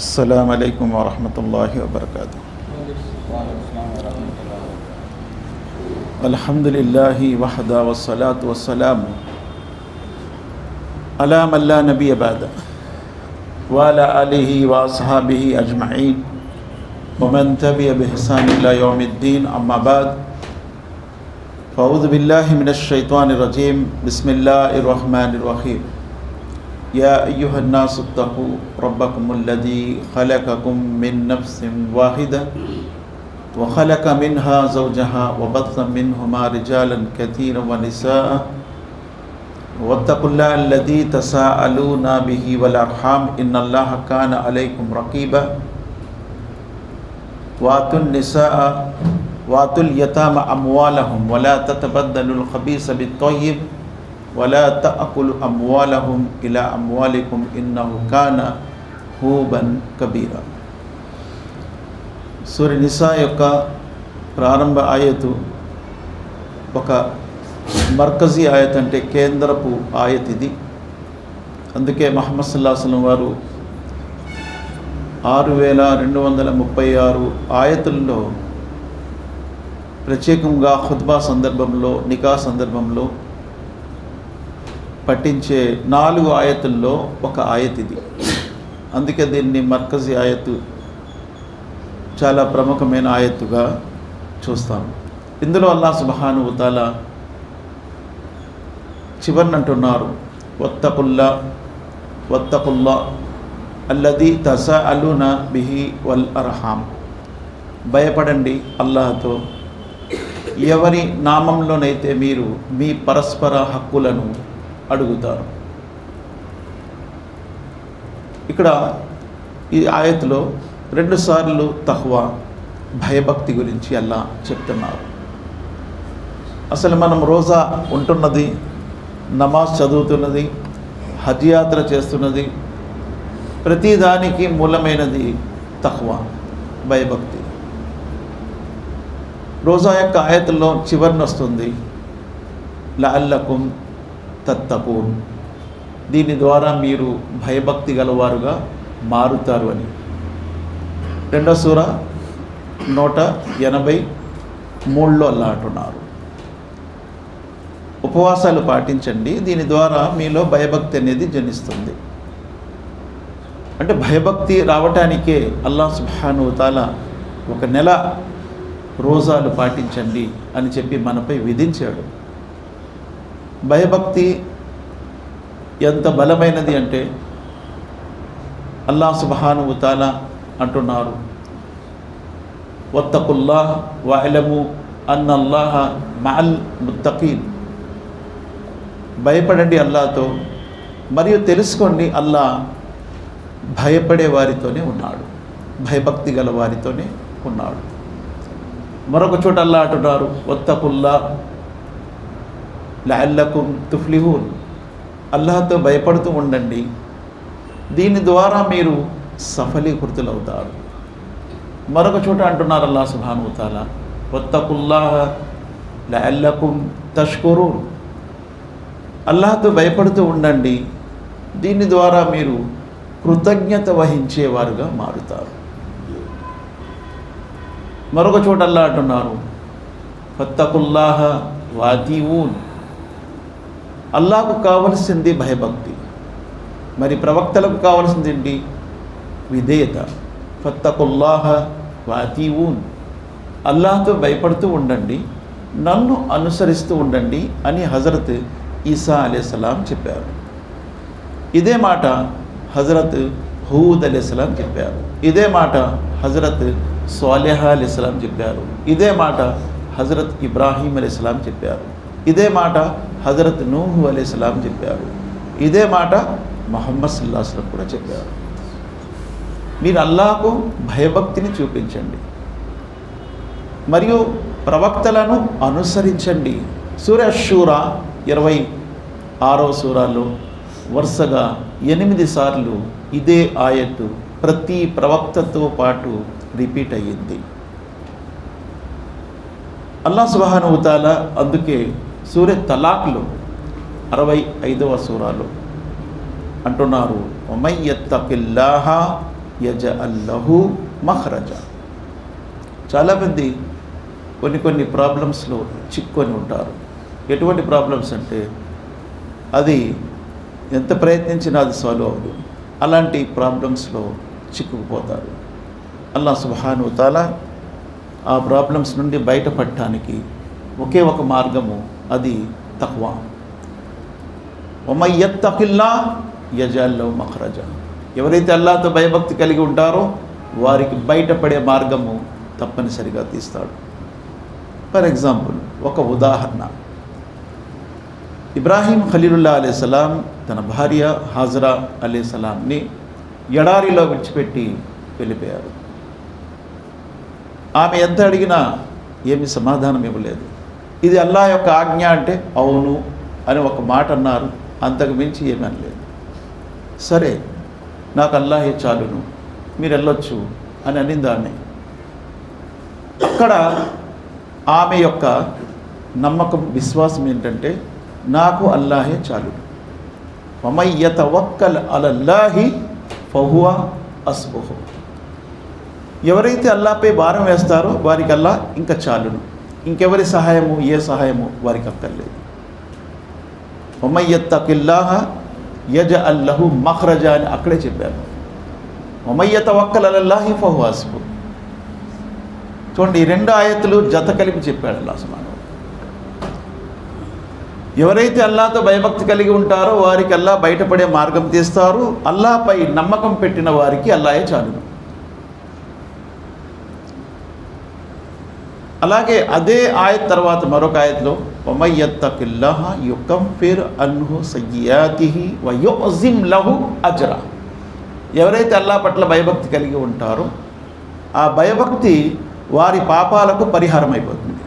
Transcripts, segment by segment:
السلام عليكم ورحمة الله وبركاته. الحمد لله وحده والصلاة والسلام على من لا نبي بعده وعلى آله وأصحابه أجمعين ومن تبع بإحسان إلى يوم الدين أما بعد فأعوذ بالله من الشيطان الرجيم. بسم الله الرحمن الرحيم. يا أيها الناس اتقوا ربكم الذي خلقكم من نفس واحدة وخلق منها زوجها وبث منهما رجالا كثيرا ونساء واتقوا الله الذي تساءلون به والأرحام إن الله كان عليكم رقيبا. وآتوا النساء وآتوا اليتامى أموالهم ولا تتبدلوا الخبيث بالطيب వలా తకులు అమ్వాలహుం ఇలా అమ్వాలికుం ఇన్నహు కాన హూబన్ కబీరా సూర్య నిసా యొక్క ప్రారంభ ఆయతు ఒక మర్కజీ ఆయత్ అంటే కేంద్రపు ఆయత్ ఇది అందుకే మహమ్మద్ సుల్లాహం వారు ఆరు వేల రెండు వందల ముప్పై ఆరు ఆయతుల్లో ప్రత్యేకంగా ఖుద్బా సందర్భంలో నికా సందర్భంలో పఠించే నాలుగు ఆయతుల్లో ఒక ఆయత్ ఇది అందుకే దీన్ని మర్కజీ ఆయతు చాలా ప్రముఖమైన ఆయత్తుగా చూస్తాం. ఇందులో అల్లా సుబహాను ఉతాల చివరినంటున్నారు. వత్తపుల్లా వత్తపుల్లా అల్లది తస అలున బిహి వల్ అర్హాం భయపడండి అల్లాహతో. ఎవరి నామంలోనైతే మీరు మీ పరస్పర హక్కులను అడుగుతారు. ఇక్కడ ఈ ఆయత్లో రెండుసార్లు తహ్వా భయభక్తి గురించి అలా చెప్తున్నారు. అసలు మనం రోజా ఉంటున్నది నమాజ్ చదువుతున్నది హజ్ యాత్ర చేస్తున్నది ప్రతిదానికి మూలమైనది తహ్వా భయభక్తి. రోజా యొక్క ఆయతల్లో చివరిన వస్తుంది లఅల్లకుం తత్తకూన్ దీని ద్వారా మీరు భయభక్తి గలవారుగా మారుతారు అని. రెండో సూర నూట ఎనభై మూడులో అలా అంటున్నారు. ఉపవాసాలు పాటించండి. దీని ద్వారా మీలో భయభక్తి అనేది జనిస్తుంది. అంటే భయభక్తి రావటానికే అల్లా సుబ్హాను తాల ఒక నెల రోజాలు పాటించండి అని చెప్పి మనపై విధించాడు. భయభక్తి ఎంత బలమైనది అంటే అల్లా సుబహాను అంటున్నారు. వత్తకుల్లా వాయలము అన్నల్లాహ మహల్ ముత్తకీన్. భయపడండి అల్లాతో మరియు తెలుసుకోండి అల్లా భయపడే వారితోనే ఉన్నాడు భయభక్తి గల వారితోనే ఉన్నాడు. మరొక చోట అల్లా అంటున్నారు వత్తకుల్లా లఅల్లకుం తుఫ్లిహూన్. అల్లాహతో భయపడుతూ ఉండండి. దీని ద్వారా మీరు సఫలీకృతులవుతారు. మరొక చోట అంటున్నారు అల్లా సుభానుతాల వత్తకుల్లాహ లఅల్లకుం తష్కురూన్. అల్లాహతో భయపడుతూ ఉండండి. దీని ద్వారా మీరు కృతజ్ఞత వహించేవారుగా మారుతారు. మరొక చోట అల్లా అంటున్నారు ఫత్తకుల్లాహ వాదీవూన్. అల్లాకు కావలసింది భయభక్తి. మరి ప్రవక్తలకు కావలసింది ఏంటి? విధేయత. ఫత్తకుల్లాహ వాతీవూన్. అల్లాహతో భయపడుతూ ఉండండి నన్ను అనుసరిస్తూ ఉండండి అని హజరత్ ఈసా అలీస్లాం చెప్పారు. ఇదే మాట హజరత్ హూద్ అలీస్లాం చెప్పారు. ఇదే మాట హజరత్ సోలెహా అలీస్లాం చెప్పారు. ఇదే మాట హజరత్ ఇబ్రాహీం అలీస్లాం చెప్పారు. ఇదే మాట హజరత్ నూహు అలీస్లాం చెప్పారు. ఇదే మాట మహమ్మద్ సుల్లాస్లం కూడా చెప్పారు. మీరు అల్లాకు భయభక్తిని చూపించండి. మరియు ప్రవక్తలను అనుసరించండి. సూర్య షూరా ఇరవై ఆరో సూరాలో వరుసగా ఎనిమిది సార్లు ఇదే ఆయత్తు ప్రతి ప్రవక్తతో పాటు రిపీట్ అయ్యింది. అల్లా సుబానుతాల అందుకే సూర్య తలాక్లో అరవై ఐదవ సూరాలో. అంటున్నారు ఒమయ్యత్తకిల్లాహ యజ అల్లహు మహ్రజ చాలామంది కొన్ని కొన్ని ప్రాబ్లమ్స్లో చిక్కుకొని ఉంటారు. ఎటువంటి ప్రాబ్లమ్స్ అంటే అది ఎంత ప్రయత్నించినా అది సాల్వ్ అవ్వదు. అలాంటి ప్రాబ్లమ్స్లో చిక్కుకుపోతారు. అల్లా సుబాను తాలా ఆ ప్రాబ్లమ్స్ నుండి బయటపడటానికి ఒకే ఒక మార్గము అది తక్వా. ఒమయ్యత్తకిల్లా యజాల్లో మఖరజ. ఎవరైతే అల్లాతో భయభక్తి కలిగి ఉంటారో వారికి బయటపడే మార్గము తప్పనిసరిగా తీస్తాడు. ఫర్ ఎగ్జాంపుల్ ఒక ఉదాహరణ. ఇబ్రాహీం ఖలీలుల్లా అలైసలాం తన భార్య హాజరా అలైసలాంని ఎడారిలో విడిచిపెట్టి వెళ్ళిపోయారు. ఆమె ఎంత అడిగినా ఏమి సమాధానం ఇవ్వలేదు. ఇది అల్లా యొక్క ఆజ్ఞ అంటే అవును అని ఒక మాట అన్నారు. అంతకు మించి ఏమనలేదు సరే నాకు అల్లాహే చాలును మీరు వెళ్ళొచ్చు అని అనింది అక్కడ ఆమె యొక్క నమ్మకం విశ్వాసం ఏంటంటే నాకు అల్లాహే చాలు. మమయ్యత వక్కల్ అలల్లాహి ఫహువా అస్బుహు. ఎవరైతే అల్లాపై భారం వేస్తారో వారికి అల్లా ఇంకా చాలును. ఇంకెవరి సహాయము ఏ సహాయము వారికి అక్కర్లేదు. మమయ్యత్తకిల్లాహ యజ అల్లహు మహ్రజ అని అక్కడే చెప్పాను ఒమయ్యత వక్కల్ అలల్లాహి చూడండి ఈ రెండు ఆయతులు జత కలిపి చెప్పాడు అల్లా సుమాను ఎవరైతే అల్లాతో భయభక్తి కలిగి ఉంటారో వారికి అల్లా బయటపడే మార్గం తీస్తారు. అల్లాపై నమ్మకం పెట్టిన వారికి అల్లాయే చాలును. అలాగే అదే ఆయత్ తర్వాత మరొక ఆయత్లో ఒమయ్యత్తకిల్లాహ యుకఫిర్ అన్హు సయ్యాతిహి వయోజిం లహు అజరా. ఎవరైతే అల్లా పట్ల భయభక్తి కలిగి ఉంటారో ఆ భయభక్తి వారి పాపాలకు పరిహారం అయిపోతుంది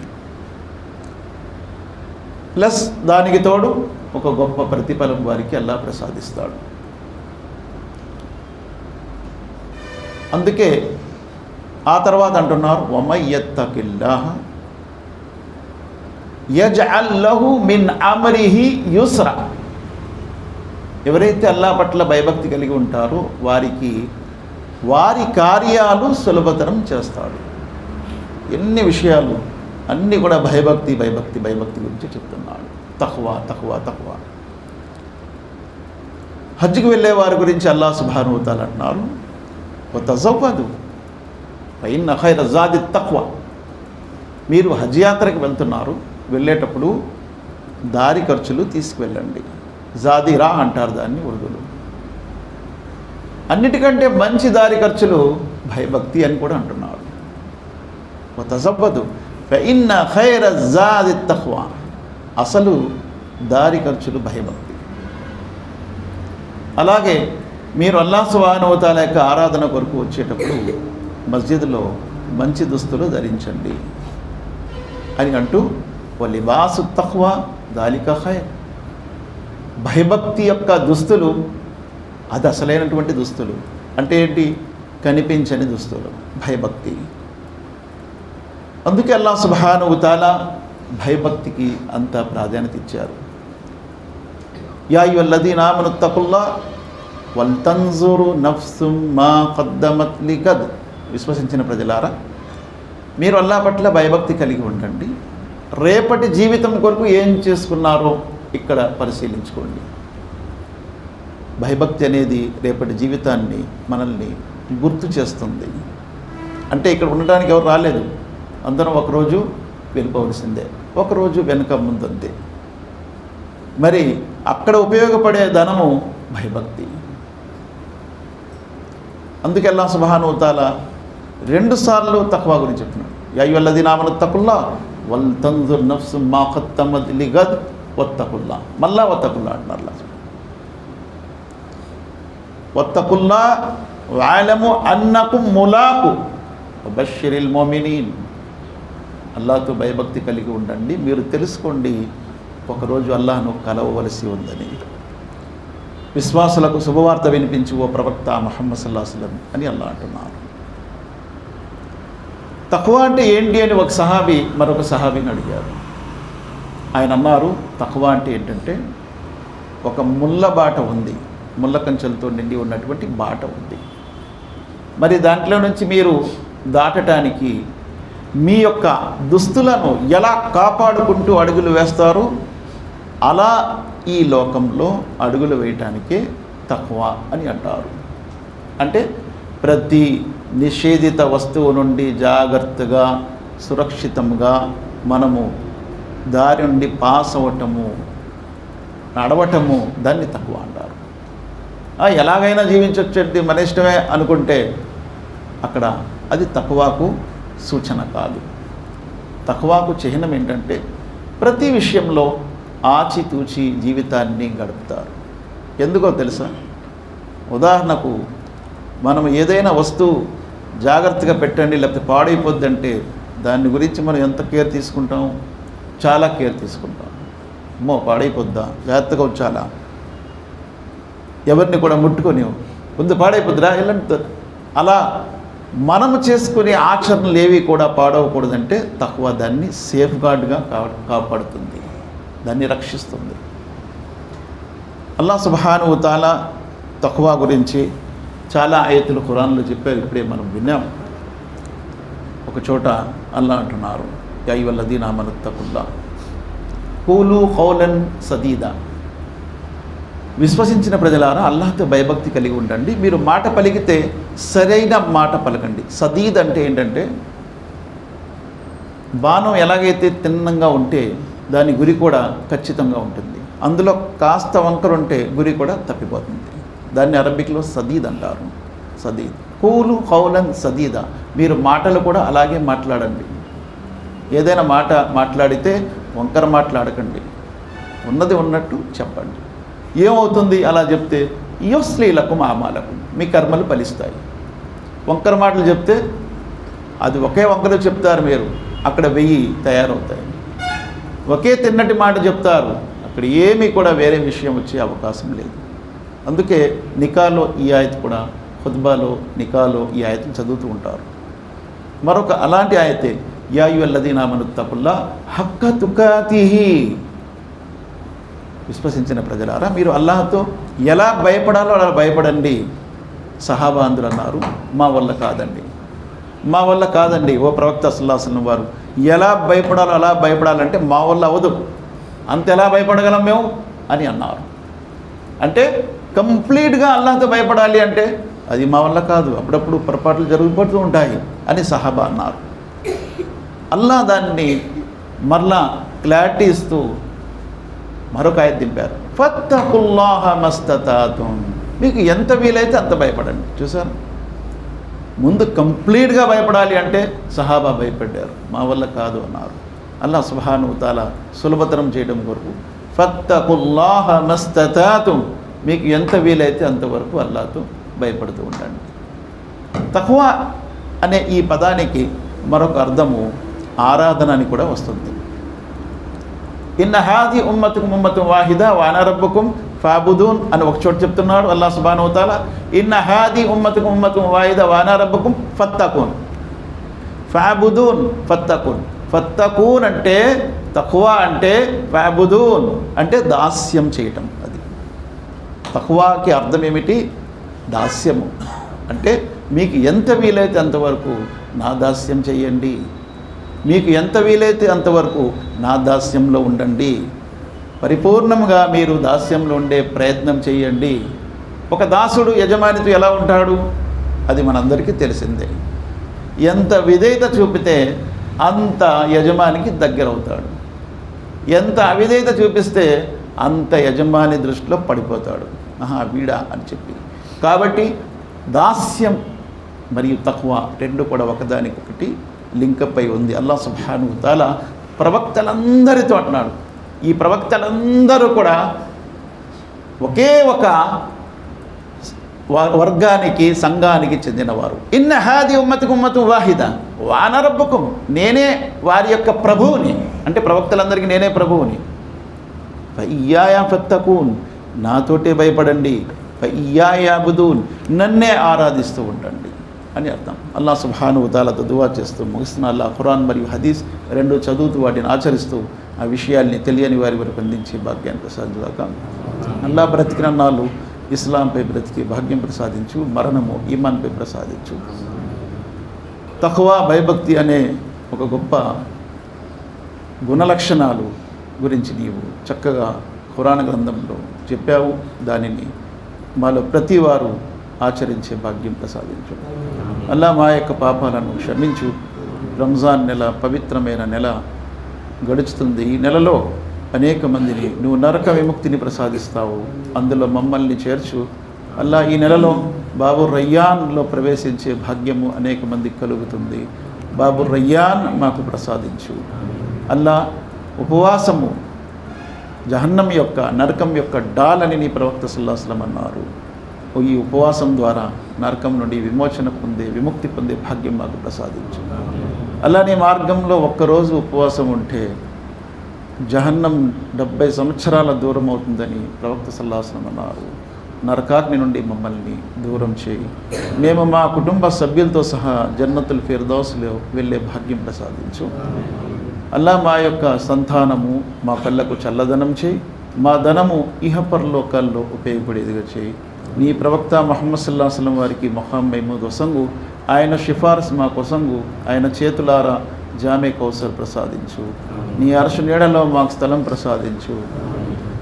ప్లస్ దానికి తోడు ఒక గొప్ప ప్రతిఫలం వారికి అల్లా ప్రసాదిస్తాడు. అందుకే ఆ తర్వాత అంటున్నారు వమయ్యత్తకిల్లాహ యజ్అల్లహు మిన్ అమరిహి యుస్రా. ఎవరైతే అల్లా పట్ల భయభక్తి కలిగి ఉంటారో వారికి వారి కార్యాలు సులభతరం చేస్తాడు. ఎన్ని విషయాలు అన్నీ కూడా భయభక్తి భయభక్తి భయభక్తి గురించి చెప్తున్నాడు. తక్కువ తక్కువ తక్కువ హజ్కి వెళ్ళే వారి గురించి అల్లా శుభానుభూతాలు అంటున్నారు కొత్త తజవ్వదు పైన ఖైర జాది తక్కువ మీరు హజ్ యాత్రకు వెళ్తున్నారు వెళ్ళేటప్పుడు దారి ఖర్చులు తీసుకువెళ్ళండి. జాదిరా అంటారు దాన్ని ఉర్దూలో అన్నిటికంటే మంచి దారి ఖర్చులు భయభక్తి అని కూడా అంటున్నాడు ఓ తజవ్వదు. ఇన్న ఖైర జాది తహ్వ అసలు దారి ఖర్చులు భయభక్తి. అలాగే మీరు అల్లా సువానవతాల యొక్క ఆరాధన కొరకు వచ్చేటప్పుడు మస్జిద్లో మంచి దుస్తులు ధరించండి. అని అంటూ లిబాసు తక్కువ దాలిక ఖైర్. భయభక్తి యొక్క దుస్తులు అది అసలైనటువంటి దుస్తులు. అంటే ఏంటి? కనిపించని దుస్తులు భయభక్తి. అందుకే అల్లా సుబానుతాల భయభక్తికి అంత ప్రాధాన్యత ఇచ్చారు. యాయువల్లది నామను తకుల్లా వల్తంజురు నఫ్సుమ్ మా కద్దమత్లి లిగద్ విశ్వసించిన ప్రజలారా మీరు అల్లా పట్ల భయభక్తి కలిగి ఉండండి. రేపటి జీవితం కొరకు ఏం చేసుకున్నారో ఇక్కడ పరిశీలించుకోండి. భయభక్తి అనేది రేపటి జీవితాన్ని మనల్ని గుర్తు చేస్తుంది. అంటే ఇక్కడ ఉండడానికి ఎవరు రాలేదు. అందరం ఒకరోజు వెళ్ళిపోవలసిందే. ఒకరోజు వెనుక ముందంతే. మరి అక్కడ ఉపయోగపడే ధనము భయభక్తి. అందుకే అల్లా సుబానుతాల రెండు సార్లు తక్కువ గురించి చెప్తున్నాడు యాయువల్లది నామల తకుల్లా వల్ తంజుర్ నఫ్సు మా ఖత్తమద్ గద్ వత్తకుల్లా. మళ్ళా వత్తకుల్లా అంటున్నారు వత్తకుల్లా వాలము అన్నకు ములాకు బషిరిల్ మోమినీన్. అల్లాతో భయభక్తి కలిగి ఉండండి. మీరు తెలుసుకోండి ఒకరోజు అల్లాహను కలవవలసి ఉందని. విశ్వాసులకు శుభవార్త వినిపించి ఓ ప్రవక్త మహమ్మద్ సల్లాహం అని అల్లా అంటున్నారు. తక్కువ అంటే ఏంటి అని ఒక సహాబీ మరొక సహాబీని అడిగారు. ఆయన అన్నారు తక్కువ అంటే ఏంటంటే ఒక ముళ్ళ బాట ఉంది. ముళ్ళ కంచెలతో నిండి ఉన్నటువంటి బాట ఉంది. మరి దాంట్లో నుంచి మీరు దాటటానికి మీ యొక్క దుస్తులను ఎలా కాపాడుకుంటూ అడుగులు వేస్తారు? అలా ఈ లోకంలో అడుగులు వేయటానికే తక్కువ అని అంటారు. అంటే ప్రతి నిషేధిత వస్తువు నుండి జాగ్రత్తగా సురక్షితంగా మనము దారి నుండి పాస్ అవ్వటము నడవటము దాన్ని తక్కువ అంటారు. ఆ, ఎలాగైనా జీవించొచ్చేది మన ఇష్టమే అనుకుంటే అక్కడ అది తక్కువకు సూచన కాదు. తక్కువకు చిహ్నం ఏంటంటే ప్రతి విషయంలో ఆచితూచి జీవితాన్ని గడుపుతారు. ఎందుకో తెలుసా? ఉదాహరణకు మనం ఏదైనా వస్తువు జాగ్రత్తగా పెట్టండి లేకపోతే పాడైపోద్ది అంటే దాని గురించి మనం ఎంత కేర్ తీసుకుంటాం? చాలా కేర్ తీసుకుంటాం. అమ్మో పాడైపోద్దా? జాగ్రత్తగా వచ్చాలా ఎవరిని కూడా ముట్టుకొని ముందు పాడైపోద్దిరా ఎలాంటి అలా మనము చేసుకునే ఆచరణలు ఏవి కూడా పాడవకూడదంటే తక్కువ దాన్ని సేఫ్ గార్డ్గా కా కాపాడుతుంది. దాన్ని రక్షిస్తుంది. అల్లా సుబాను తక్కువ గురించి చాలా ఆయతులు ఖురాన్లో చెప్పారు. ఇప్పుడే మనం విన్నాం. ఒక చోట అల్లా అంటున్నారు యై వల్లదీనా తకుండా కూలు కౌలన్ సదీదా. విశ్వసించిన ప్రజలారా అల్లాహ్తో భయభక్తి కలిగి ఉండండి. మీరు మాట పలికితే సరైన మాట పలకండి. సదీద్ అంటే ఏంటంటే బాణం ఎలాగైతే తిన్నంగా ఉంటే దాని గురి కూడా ఖచ్చితంగా ఉంటుంది. అందులో కాస్త వంకరుంటే గురి కూడా తప్పిపోతుంది. దాన్ని అరబిక్లో సదీద్ అంటారు. సదీద్. కూలు కౌలన్ సదీద. మీరు మాటలు కూడా అలాగే మాట్లాడండి. ఏదైనా మాట మాట్లాడితే వంకర మాట్లాడకండి. ఉన్నది ఉన్నట్టు చెప్పండి. ఏమవుతుంది అలా చెప్తే? యోస్లీలకు మామాలకు మీ కర్మలు ఫలిస్తాయి. వంకర మాటలు చెప్తే అది ఒకే వంకర చెప్తారు మీరు. అక్కడ వెయ్యి తయారవుతాయి. ఒకే తిన్నటి మాట చెప్తారు. అక్కడ ఏమీ కూడా వేరే విషయం వచ్చే అవకాశం లేదు. అందుకే నికాలో ఈ ఆయత్ కూడా ఖుద్బాలో నికాలో ఈ ఆయతను చదువుతూ ఉంటారు. మరొక అలాంటి ఆయతే యాయు అల్లదీనా తపుల్లా హక్క తుకాతిహి. విశ్వసించిన ప్రజలారా మీరు అల్లాహతో ఎలా భయపడాలో అలా భయపడండి. సహాబాంధులు అన్నారు మా వల్ల కాదండి. మా వల్ల కాదండి. ఓ ప్రవక్త సుల్లాసన్ వారు ఎలా భయపడాలో అలా భయపడాలంటే మా వల్ల అవ్వదు. అంత ఎలా భయపడగలం మేము అని అన్నారు. అంటే కంప్లీట్గా అల్లాహతో భయపడాలి అంటే అది మా వల్ల కాదు. అప్పుడప్పుడు పొరపాట్లు జరుగుపడుతూ ఉంటాయి అని సహాబా అన్నారు. అల్లా దాన్ని మరలా క్లారిటీ ఇస్తూ మరొక ఆయన దింపారు. ఫత్తకుల్లాహ మస్తతాతుం. మీకు ఎంత వీలైతే అంత భయపడండి. చూసారు ముందు కంప్లీట్గా భయపడాలి అంటే సహాబా భయపడ్డారు. మా వల్ల కాదు అన్నారు. అల్లా సుభానుతాల సులభతరం చేయడం కొరకు. ఫత్తకుల్లాహ మస్తతాతుం. మీకు ఎంత వీలైతే అంతవరకు అల్లాతో భయపడుతూ ఉండండి. తక్కువ అనే ఈ పదానికి మరొక అర్థము ఆరాధన అని కూడా వస్తుంది. ఇన్న హాది ఉమ్మతుకు ఉమ్మతు వాహిద వానరబ్బుకుం ఫాబుదూన్ అని ఒక చోట చెప్తున్నాడు అల్లా సుబానవుతాల ఇన్న హాది ఉమ్మతుకు ఉమ్మతు వాహిద వానరబ్బుకుం ఫత్తకూన్. ఫాబుదూన్ ఫత్తకూన్. ఫత్తకూన్ అంటే తక్కువ అంటే ఫాబుదూన్ అంటే దాస్యం చేయటం అది. తహ్వాకి అర్థం ఏమిటి దాస్యము. అంటే మీకు ఎంత వీలైతే అంతవరకు నా దాస్యం చేయండి. మీకు ఎంత వీలైతే అంతవరకు నా దాస్యంలో ఉండండి. పరిపూర్ణంగా మీరు దాస్యంలో ఉండే ప్రయత్నం చేయండి. ఒక దాసుడు యజమానితో ఎలా ఉంటాడు? అది మనందరికీ తెలిసిందే. ఎంత విధేయత చూపితే అంత యజమానికి దగ్గరవుతాడు. ఎంత అవిధేయత చూపిస్తే అంత యజమాని దృష్టిలో పడిపోతాడు. ఆహా వీడా అని చెప్పి. కాబట్టి దాస్యం మరియు తక్కువ రెండు కూడా ఒకదానికొకటి లింకప్ అయి ఉంది అల్లా సుబ్హాను తాల ప్రవక్తలందరితో అంటున్నాడు. ఈ ప్రవక్తలందరూ కూడా ఒకే ఒక వ- వర్గానికి సంఘానికి చెందినవారు. ఇన్న హాది ఉమ్మతి ఉమ్మతు వాహిద. వానరబ్బకుం నేనే వారి యొక్క ప్రభువుని. అంటే ప్రవక్తలందరికీ నేనే ప్రభువుని. అయ్యాయా ఫత్తకూన్. నాతోటే భయపడండి. ఫయ్యాయాబుదూన్ నన్నే ఆరాధిస్తూ ఉండండి అని అర్థం. అల్లా సుభాను తాలతో దువా చేస్తూ ముగిస్తున్న అల్లా ఖురాన్ మరియు హదీస్ రెండు చదువుతూ వాటిని ఆచరిస్తూ ఆ విషయాల్ని తెలియని వారి వరకు అందించి భాగ్యాన్ని ప్రసాదించాక అల్లా బ్రతికిన నాళ్ళు ఇస్లాంపై బ్రతికి భాగ్యం ప్రసాదించు మరణము ఈమాన్పై ప్రసాదించు. తక్కువ భయభక్తి అనే ఒక గొప్ప గుణలక్షణాలు గురించి నీవు చక్కగా ఖురాన్ గ్రంథంలో చెప్పావు దానిని. మాలో ప్రతి వారు ఆచరించే భాగ్యం ప్రసాదించు. అల్లా మా యొక్క పాపాలను క్షమించు. రంజాన్ నెల పవిత్రమైన నెల గడుచుతుంది. ఈ నెలలో అనేక మందిని నువ్వు నరక విముక్తిని ప్రసాదిస్తావు. అందులో మమ్మల్ని చేర్చు. అల్లా ఈ నెలలో బాబు రయ్యాన్లో ప్రవేశించే భాగ్యము అనేక మందికి కలుగుతుంది. బాబు రయ్యాన్ మాకు ప్రసాదించు. అల్లా ఉపవాసము జహన్నం యొక్క నరకం యొక్క డాల్ అని నీ ప్రవక్త సుల్లాస్లం అన్నారు. ఈ ఉపవాసం ద్వారా నరకం నుండి విమోచన పొందే విముక్తి పొందే భాగ్యం మాకు ప్రసాదించు. అలానే మార్గంలో ఒక్కరోజు ఉపవాసం ఉంటే జహన్నం డెబ్బై సంవత్సరాల దూరం అవుతుందని ప్రవక్త సల్లాసనం అన్నారు. నరకాగ్ని నుండి మమ్మల్ని దూరం చేయి. మేము మా కుటుంబ సభ్యులతో సహా జన్నతుల్ ఫిర్దౌస్లో వెళ్ళే భాగ్యం ప్రసాదించు. అల్లా మా యొక్క సంతానము మా కళ్ళకు చల్లదనం చేయి. మా ధనము ఇహపరలోకాల్లో ఉపయోగపడేదిగా చేయి. నీ ప్రవక్త మహమ్మద్ సల్లా సలం వారికి మొహం మహమూద్ వసంగు. ఆయన సిఫార్సు మా కొసంగు. ఆయన చేతులారా జామే కౌసర్ ప్రసాదించు. నీ అరసు నీడలో మాకు స్థలం ప్రసాదించు.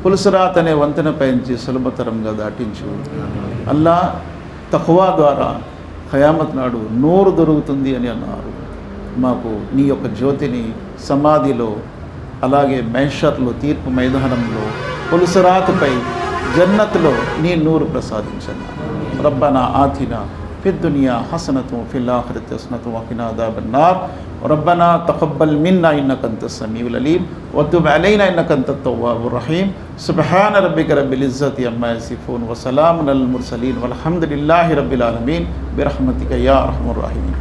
పులుసరాత్ అనే వంతెన పయించి సులభతరంగా దాటించు. అల్లా తహ్వా ద్వారా ఖయామత్ నాడు నోరు దొరుకుతుంది అని అన్నారు. మాకు నీ యొక్క జ్యోతిని సమాధిలో అలాగే మైషర్లో తీర్పు మైదానంలో పులుసరాతుపై జన్నత్లో నీ నూరు ప్రసాదించండి రబ్బనా ఆతిన في الدنيا حسنة وفي الآخرة حسنة وقنا عذاب النار ربنا تقبل منا إنك أنت السميع العليم وتب علينا إنك أنت التواب الرحيم سبحان ربك رب العزة عما يصفون وسلام على المرسلين والحمد لله رب العالمين برحمتك يا أرحم الراحمين